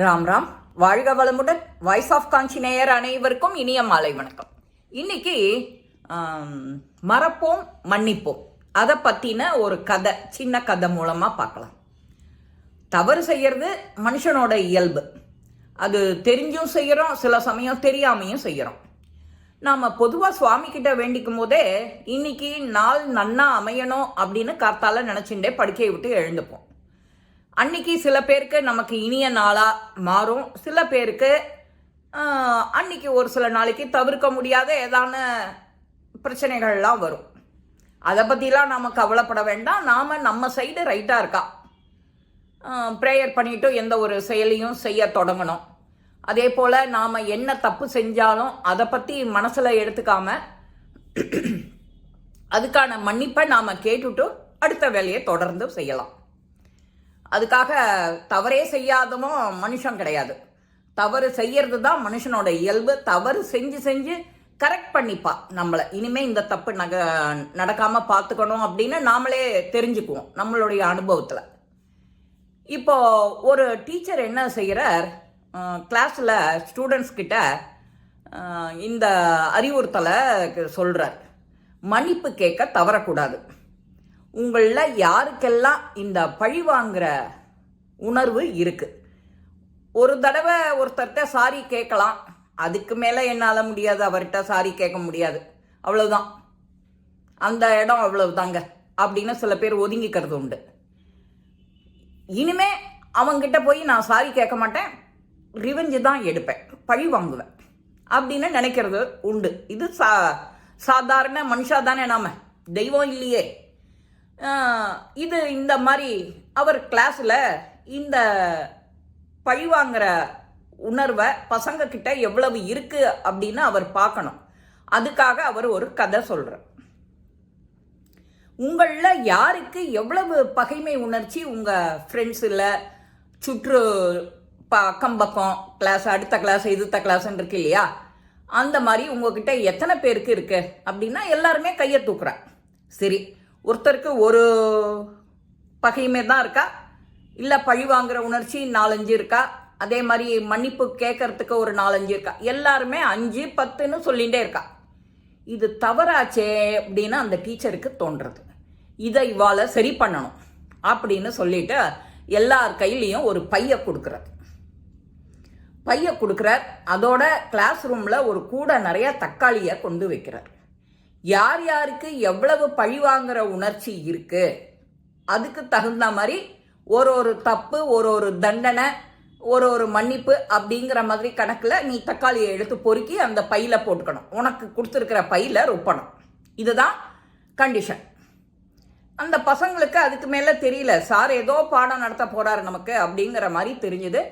ராம் ராம். வாழ்க வளமுடன். Voice of காஞ்சி நேயர் அனைவருக்கும் இனிய மாலை வணக்கம். இன்னைக்கு மறப்போம் மன்னிப்போம். அதை பற்றின ஒரு கதை சின்ன கதை மூலமாக பார்க்கலாம் தவறு செய்யறது மனுஷனோட இயல்பு. அது தெரிஞ்சும் செய்கிறோம் சில சமயம் தெரியாமையும் செய்கிறோம் நாம் பொதுவாக சுவாமி கிட்ட வேண்டிக்கும் போதே இன்னைக்கு நாள் நன்னா அமையணும் அப்படின்னு காத்தால நினச்சிண்டே படுக்கையை விட்டு எழுந்துப்போம். அன்னைக்கு சில பேருக்கு நமக்கு இனிய நாளாக மாறும். சில பேருக்கு அன்னைக்கு ஒரு சில நாளைக்கு தவிர்க்க முடியாத ஏதான பிரச்சனைகள்லாம் வரும். அதை பற்றிலாம் நாம் கவலைப்பட வேண்டாம். நாம் நம்ம சைடு ரைட்டாக இருக்கா? ப்ரேயர் பண்ணிவிட்டு எந்த ஒரு செயலையும் செய்ய தொடங்கணும். அதே போல் நாம் என்ன தப்பு செஞ்சாலும் அதை பற்றி மனசில் எடுத்துக்காம அதுக்கான மன்னிப்பை நாம் கேட்டுட்டு அடுத்த வேலையை தொடர்ந்து செய்யலாம். அதுக்காக தவறே செய்யாதவும் மனுஷன் கிடையாது. தவறு செய்யறது தான் மனுஷனோட இயல்பு. தவறு செஞ்சு செஞ்சு கரெக்ட் பண்ணிப்பா நம்மளை. இனிமே இந்த தப்பு நக நடக்காம பார்த்துக்கணும் அப்படின்னு நாமளே தெரிஞ்சுக்குவோம் நம்மளுடைய அனுபவத்தில். இப்போ ஒரு டீச்சர் என்ன செய்கிறார் கிளாஸில் ஸ்டூடெண்ட்ஸ் கிட்ட இந்த அறிவுறுத்தலை சொல்கிறார் மன்னிப்பு கேட்க தவறக்கூடாது. உங்களில் யாருக்கெல்லாம் இந்த பழி வாங்குற உணர்வு இருக்குது ஒரு தடவை ஒருத்தர்கிட்ட சாரி கேட்கலாம். அதுக்கு மேலே என்னால் முடியாது அவர்கிட்ட சாரி கேட்க முடியாது. அவ்வளவுதான். அந்த இடம் அவ்வளவுதாங்க அப்படின்னு சில பேர் ஒதுங்கிக்கிறது உண்டு. இனிமே அவங்கிட்ட போய் நான் சாரி கேட்க மாட்டேன் ரிவெஞ்சு தான் எடுப்பேன் பழி வாங்குவேன் அப்படின்னு நினைக்கிறது உண்டு. இது சா சாதாரண மனுஷா தானே நாம? தெய்வம் இல்லையே. இது இந்த மாதிரி அவர் கிளாஸில் இந்த பழிவாங்கிற உணர்வை பசங்க கிட்ட எவ்வளவு இருக்கு அப்படின்னு அவர் பார்க்கணும். அதுக்காக அவர் ஒரு கதை சொல்கிறார் உங்களில் யாருக்கு எவ்வளவு பகைமை உணர்ச்சி உங்கள் ஃப்ரெண்ட்ஸில் சுற்று ப அக்கம் பக்கம் கிளாஸ் அடுத்த கிளாஸ் இதுத்த கிளாஸ்ன்னு இருக்கு இல்லையா? அந்த மாதிரி உங்ககிட்ட எத்தனை பேருக்கு இருக்குது அப்படின்னா எல்லாருமே கையை தூக்குறேன் சரி ஒருத்தருக்கு ஒரு பகையுமே தான் இருக்கா? இல்லை பழி வாங்குற உணர்ச்சி நாலஞ்சு இருக்கா? அதே மாதிரி மன்னிப்பு கேட்கறதுக்கு ஒரு நாலஞ்சு இருக்கா? எல்லாருமே அஞ்சு பத்துன்னு சொல்லிகிட்டே இருக்கா. இது தவறாச்சே அப்படின்னு அந்த டீச்சருக்கு தோன்றது. இதை இவ்வாழ சரி பண்ணணும் அப்படின்னு சொல்லிட்டு எல்லார் கையிலையும் ஒரு பைய கொடுக்குறார் பைய கொடுக்குறார். அதோட கிளாஸ் ரூமில் ஒரு கூட நிறைய தக்காளியை கொண்டு வைக்கிறார். யார் யாருக்கு எவ்வளவு பழி வாங்குற உணர்ச்சி இருக்கு? அதுக்கு தகுந்த மாதிரி ஒரு ஒரு தப்பு ஒரு ஒரு தண்டனை ஒரு ஒரு மன்னிப்பு அப்படிங்கிற மாதிரி கணக்கில் நீ தக்காளியை எடுத்து பொறுக்கி அந்த பையில போட்டுக்கணும். உனக்கு கொடுத்துருக்கிற பையில ரொப்பணும். இதுதான் கண்டிஷன் அந்த பசங்களுக்கு அதுக்கு மேலே தெரியல. சார் ஏதோ பாடம் நடத்த போறாரு நமக்கு அப்படிங்கிற மாதிரி தெரிஞ்சுது.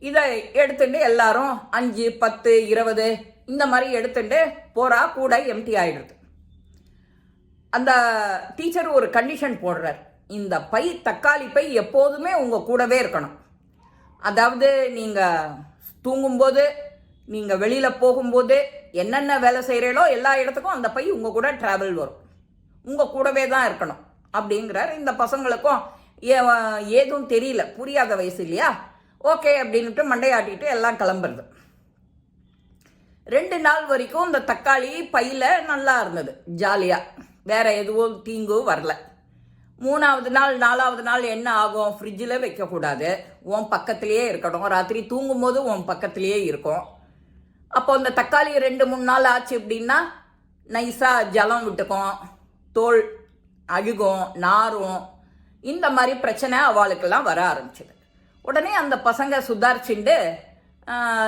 இதை எடுத்துட்டு எல்லாரும் அஞ்சு பத்து இருபது இந்த மாதிரி எடுத்துட்டு போறா கூட எம்டி ஆயிடுது. அந்த டீச்சர் ஒரு கண்டிஷன் போடுறார். இந்த பை தக்காளி பை எப்போதுமே உங்கள் கூடவே இருக்கணும். அதாவது நீங்கள் தூங்கும்போது நீங்கள் வெளியில் போகும்போது என்னென்ன வேலை செய்கிறீங்களோ எல்லா இடத்துக்கும் அந்த பை உங்கள் கூட ட்ராவல் வரும். உங்கள் கூடவே தான் இருக்கணும் அப்படிங்கிறார். இந்த பசங்களுக்கும் ஏ- ஏதும் தெரியல புரியாத வயசு இல்லையா? ஓகே அப்படின்ட்டு மண்டையாட்டிட்டு எல்லாம் கிளம்புறது. ரெண்டு நாள் வரைக்கும் இந்த தக்காளி பையில் நல்லா இருந்தது ஜாலியாக வேறு எதுவும் தீங்கும் வரல. மூணாவது நாள் நாலாவது நாள் என்ன ஆகும்? ஃப்ரிட்ஜில் வைக்கக்கூடாது. உன் பக்கத்திலேயே இருக்கணும் ராத்திரி தூங்கும் போது உன் பக்கத்துலேயே இருக்கும். அப்போ இந்த தக்காளி ரெண்டு மூணு நாள் ஆச்சு அப்படின்னா நைஸாக ஜலம் விட்டுக்கும். தோல் அழுகும் நாரும். இந்த மாதிரி பிரச்சனை அவளுக்கெல்லாம் வர ஆரம்பிச்சிது. உடனே அந்த பசங்க சுதாரிச்சுண்டு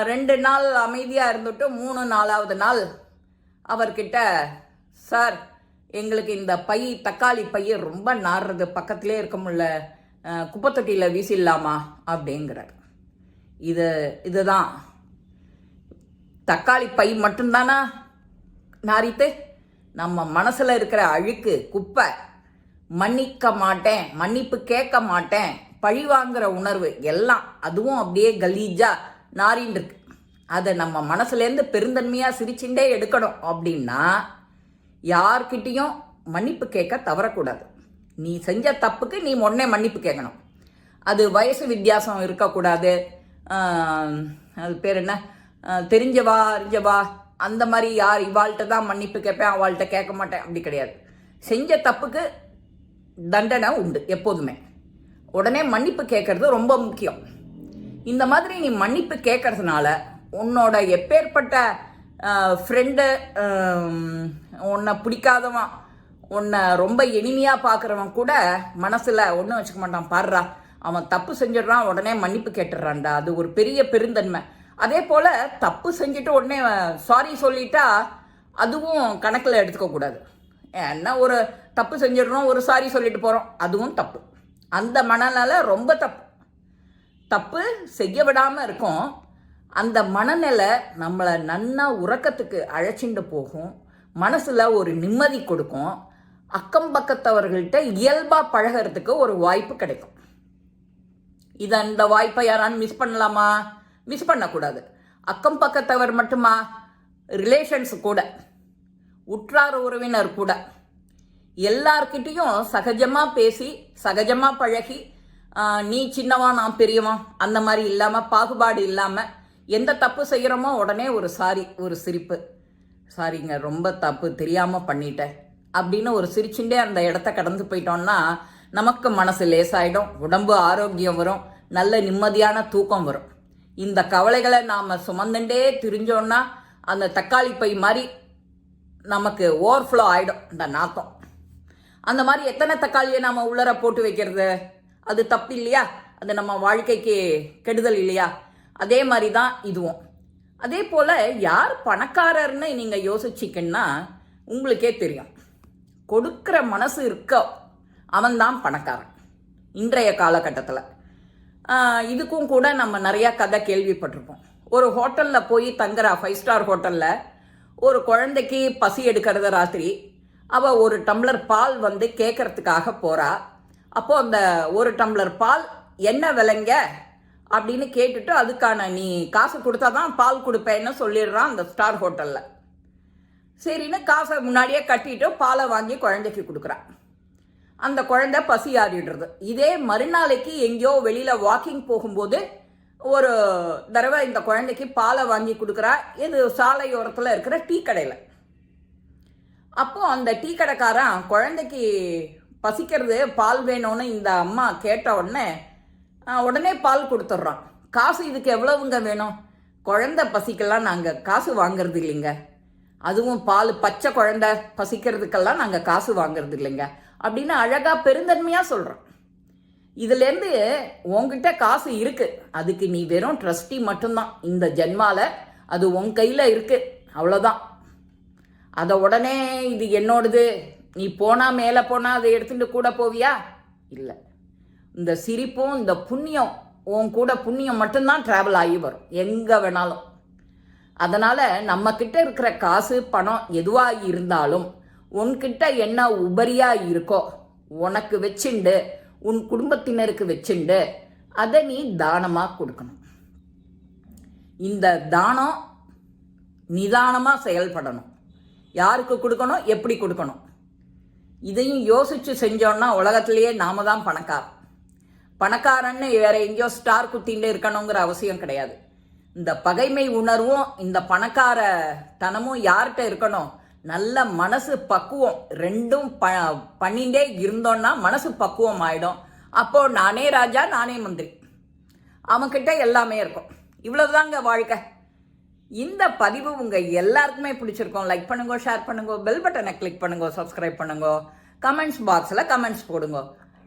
ரெண்டு நாள் அமைதியாக இருந்துட்டு மூணு நாலாவது நாள் அவர்கிட்ட சார் எங்களுக்கு இந்த பை தக்காளி பைய ரொம்ப நாடுறது பக்கத்திலே இருக்க முடியல குப்பை குப்பைத்தொட்டியில் வீசிடலாமா? அப்படிங்கிறார். இது இதுதான். தக்காளி பை மட்டும்தானா? நாரித்து நம்ம மனசில் இருக்கிற அழுக்கு குப்பை மன்னிக்க மாட்டேன் மன்னிப்பு கேட்க மாட்டேன் பழி வாங்குற உணர்வு எல்லாம் அதுவும் அப்படியே கலீஜா நாரின்னு இருக்கு அதை நம்ம மனசுலேருந்து பெருந்தன்மையாக சிரிச்சுட்டே எடுக்கணும் அப்படின்னா யார்கிட்டேயும் மன்னிப்பு கேட்க தவறக்கூடாது. நீ செஞ்ச தப்புக்கு நீ உடனே மன்னிப்பு கேட்கணும். அது வயசு வித்தியாசம் இருக்கக்கூடாது. அது பேர் என்ன? தெரிஞ்சவா அறிஞ்சவா? அந்த மாதிரி யார் இவாள்கிட்ட தான் மன்னிப்பு கேட்பேன் அவள்கிட்ட கேட்க மாட்டேன். அப்படி கிடையாது. செஞ்ச தப்புக்கு தண்டனை உண்டு எப்போதுமே. உடனே மன்னிப்பு கேட்கறது ரொம்ப முக்கியம். இந்த மாதிரி நீ மன்னிப்பு கேட்கறதுனால உன்னோட எப்பேற்பட்ட ஃப்ரெண்டு உன்னை பிடிக்காதவன் உன்னை ரொம்ப இனிமையாக பார்க்குறவன் கூட மனசில் ஒன்றும் வச்சுக்க மாட்டான். பாடுறா அவன் தப்பு செஞ்சிடுறான் உடனே மன்னிப்பு கேட்டுடுறான்டா. அது ஒரு பெரிய பெருந்தன்மை. அதே போல் தப்பு செஞ்சுட்டு உடனே சாரி சொல்லிட்டா அதுவும் கணக்கில் எடுத்துக்கக்கூடாது என்ன ஒரு தப்பு செஞ்சிடுறோம் ஒரு சாரி சொல்லிட்டு போகிறோம் அதுவும் தப்பு. அந்த மனநல ரொம்ப தப்பு. தப்பு செய்ய விடாமல் இருக்கும். அந்த மனநிலை நம்மளை நன்னா உறக்கத்துக்கு அழைச்சிட்டு போகும். மனசில் ஒரு நிம்மதி கொடுக்கும். அக்கம் பக்கத்தவர்கள்ட்ட இயல்பாக பழகிறதுக்கு ஒரு வாய்ப்பு கிடைக்கும். இதை அந்த வாய்ப்பை யாரான்னு மிஸ் பண்ணலாமா? மிஸ் பண்ணக்கூடாது. அக்கம் பக்கத்தவர் மட்டுமா? ரிலேஷன்ஸ் கூட. உற்றார் உறவினர் கூட. எல்லார்கிட்டையும் சகஜமாக பேசி சகஜமாக பழகி நீ சின்னவா நான் பெரியவான் அந்த மாதிரி இல்லாமல் பாகுபாடு இல்லாமல் எந்த தப்பு செய்கிறோமோ உடனே ஒரு சாரி ஒரு சிரிப்பு. சாரிங்க ரொம்ப தப்பு தெரியாமல் பண்ணிட்டேன். அப்படின்னு ஒரு சிரிச்சுட்டே அந்த இடத்த கடந்து போயிட்டோம்னா நமக்கு மனசு லேசாயிடும் உடம்பு ஆரோக்கியம் வரும் நல்ல நிம்மதியான தூக்கம் வரும். இந்த கவலைகளை நாம் சுமந்துட்டே திரிஞ்சோன்னா அந்த தக்காளி பை மாதிரி நமக்கு ஓவர்ஃப்ளோ ஆகிடும் இந்த நாத்தம் அந்த மாதிரி எத்தனை தக்காளியை நாம் உள்ளர போட்டு வைக்கிறது? அது தப்பு இல்லையா அது நம்ம வாழ்க்கைக்கு கெடுதல் இல்லையா? அதே மாதிரி தான் இதுவும். அதே போல் யார் பணக்காரர்னு நீங்கள் யோசிச்சிங்கன்னா உங்களுக்கே தெரியும். கொடுக்குற மனசு இருக்க அவன்தான் பணக்காரன். இன்றைய காலகட்டத்தில். இதுக்கும் கூட நம்ம நிறையா கதை கேள்விப்பட்டிருப்போம். ஒரு ஹோட்டலில் போய் தங்குற ஃபைவ் ஸ்டார் ஹோட்டலில் ஒரு குழந்தைக்கு பசி எடுக்கிறது ராத்திரி. அவள் ஒரு டம்ளர் பால் வந்து கேட்கறதுக்காக போகிறா அப்போது அந்த ஒரு டம்ளர் பால் என்ன விலைங்க? அப்படின்னு கேட்டுட்டு அதுக்கான நீ காசு கொடுத்தா தான் பால் கொடுப்பேன்னு சொல்லிடுறான் அந்த ஸ்டார் ஹோட்டலில். சரின்னு காசை முன்னாடியே கட்டிட்டு பாலை வாங்கி குழந்தைக்கு கொடுக்குறான். அந்த குழந்தை பசி ஆறிடுறது. இதே மறுநாளைக்கு எங்கேயோ வெளியில் வாக்கிங் போகும்போது ஒரு தடவை இந்த குழந்தைக்கு பாலை வாங்கி கொடுக்குறா. இது சாலையோரத்தில் இருக்கிற டீ கடையில். அப்போ அந்த டீ கடைக்காரன் குழந்தைக்கு பசிக்கிறது பால் வேணும்னு இந்த அம்மா கேட்ட உடனே உடனே பால் கொடுத்துட்றோம் காசு இதுக்கு எவ்வளவுங்க வேணும்? குழந்தை பசிக்கெல்லாம் நாங்கள் காசு வாங்குறது இல்லைங்க. அதுவும் பால் பச்சை குழந்த பசிக்கிறதுக்கெல்லாம் நாங்கள் காசு வாங்குறது இல்லைங்க. அப்படின்னு அழகாக பெருந்தன்மையாக சொல்கிறோம் இதுலேருந்து உங்ககிட்ட காசு இருக்கு. அதுக்கு நீ வெறும் ட்ரஸ்டி மட்டும்தான். இந்த ஜென்மாவில் அது உன் கையில் இருக்கு. அவ்வளோதான் அதை உடனே இது என்னோடது. நீ போனால் மேலே போனால் அதை எடுத்துட்டு கூட போவியா? இல்லை. இந்த சிரிப்பும் இந்த புண்ணியம் உன் கூட புண்ணியம் மட்டும்தான் ட்ராவல் ஆகி வரும். எங்கே வேணாலும். அதனால் நம்மக்கிட்ட இருக்கிற காசு பணம் எதுவாக இருந்தாலும் உன்கிட்ட என்ன உபரியாக இருக்கோ உனக்கு வச்சுண்டு உன் குடும்பத்தினருக்கு வச்சுண்டு அதை நீ தானமாக கொடுக்கணும். இந்த தானம் நிதானமாக செயல்படணும். யாருக்கு கொடுக்கணும்? எப்படி கொடுக்கணும்? இதையும் யோசித்து செஞ்சோன்னா உலகத்திலேயே நாம தான் பணக்காரன். பணக்காரன்னு வேற எங்கேயோ ஸ்டார் குத்தின்னு இருக்கணுங்கிற அவசியம் கிடையாது. இந்த பகைமை உணர்வும் இந்த பணக்கார தனமும் யார்கிட்ட இருக்கணும்? நல்ல மனசு பக்குவம் ரெண்டும் ப பண்ணிகிட்டே இருந்தோன்னா மனசு பக்குவம் ஆயிடும். அப்போ நானே ராஜா நானே மந்திரி. அவன்கிட்ட எல்லாமே இருக்கும். இவ்வளவுதாங்க வாழ்க்கை. இந்த பதிவு உங்க எல்லாருக்குமே பிடிச்சிருக்கோம். லைக் பண்ணுங்க ஷேர் பண்ணுங்க பெல் பட்டனை கிளிக் பண்ணுங்க சப்ஸ்கிரைப் பண்ணுங்க. கமெண்ட்ஸ் பாக்ஸில் கமெண்ட்ஸ் போடுங்க.